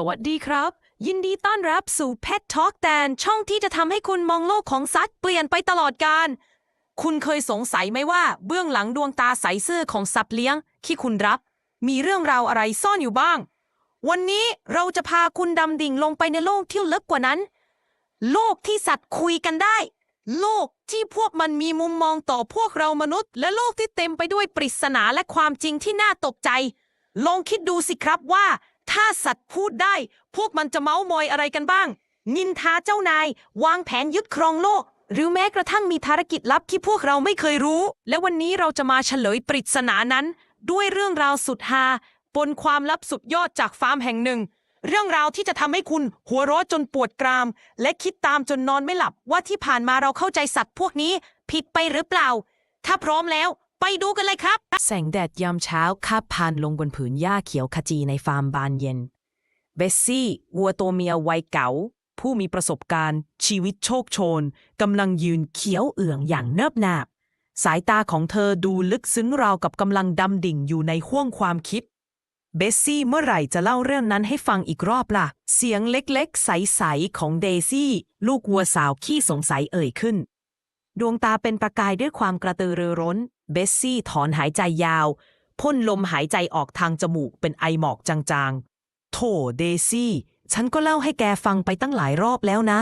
สวัสดีครับ ยินดีต้อนรับสู่ Pet Talk แตนช่องที่จะทำให้คุณมองโลกของสัตว์เปลี่ยนไปตลอดกาลคุณเคยสงสัยไหมว่าเบื้องหลังดวงตาใสซื่อของสัตว์เลี้ยงที่คุณรักมีเรื่องราวอะไรซ่อนอยู่บ้าง วันนี้เราจะพาคุณดำดิ่งลงไปในโลกที่ลึกกว่านั้น โลกที่สัตว์คุยกันได้ โลกที่พวกมันมีมุมมองต่อพวกเรามนุษย์ และโลกที่เต็มไปด้วยปริศนาและความจริงที่น่าตกใจ ลองคิดดูสิครับว่า ถ้าสัตว์พูดได้ พวกมันจะเมาส์มอยอะไรกันบ้าง นินทาเจ้านาย วางแผนยึดครองโลก หรือแม้กระทั่งมีภารกิจลับที่พวกเราไม่เคยรู้ และวันนี้เราจะมาเฉลยปริศนานั้น ด้วยเรื่องราวสุดฮาบนความลับสุดยอดจากฟาร์มแห่งหนึ่ง เรื่องราวที่จะทำให้คุณหัวเราะจนปวดกราม และคิดตามจนนอนไม่หลับว่าที่ผ่านมาเราเข้าใจสัตว์พวกนี้ผิดไปหรือเปล่า ถ้าพร้อมแล้ว ไปดูกันเลยครับ แสงแดดยามเช้าคาบพานลงบนผืนหญ้าเขียวขจีในฟาร์มบานเย็น เบสซี่วัวตัวเมียวัยเก๋า ผู้มีประสบการณ์ ชีวิตโชคโชนกำลังยืนเขียวเอื่องอย่างเนิบนาบ สายตาของเธอดูลึกซึ้งราวกับกำลังดำดิ่งอยู่ในห้วงความคิด เบสซี่เมื่อไหร่จะเล่าเรื่องนั้นให้ฟังอีกรอบล่ะ เสียงเล็กๆ ใสๆของเดซี่ลูกวัวสาวขี้สงสัยเอ่ยขึ้น ดวงตาเป็นประกายด้วยความกระตือรือร้น เบสซี่ถอนหายใจยาว พ่นลมหายใจออกทางจมูกเป็นไอหมอกจางๆ โถเดซี่ ฉันก็เล่าให้แกฟังไปตั้งหลายรอบแล้วนะ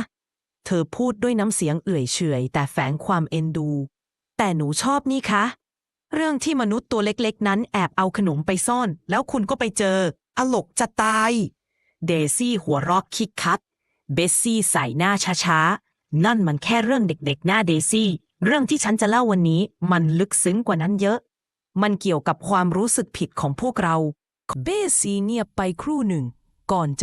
เธอพูดด้วยน้ำเสียงเอื่อยเฉยแต่แฝงความเอ็นดู แต่หนูชอบนี่คะ เรื่องที่มนุษย์ตัวเล็กๆ นั้นแอบเอาขนมไปซ่อน แล้วคุณก็ไปเจออลกจะตาย เดซี่หัวรอกคิกคักเบสซี่ใส่หน้าช้าๆ นั่นมันแค่เรื่องเด็กๆ หน้าเดซี่ เรื่องที่ฉันจะเล่าวันนี้มันลึกซึ้งกว่านั้นเยอะ มันเกี่ยวกับความรู้สึกผิดของพวกเรา เบสซีเงียบไปครู่หนึ่ง ก่อนจะ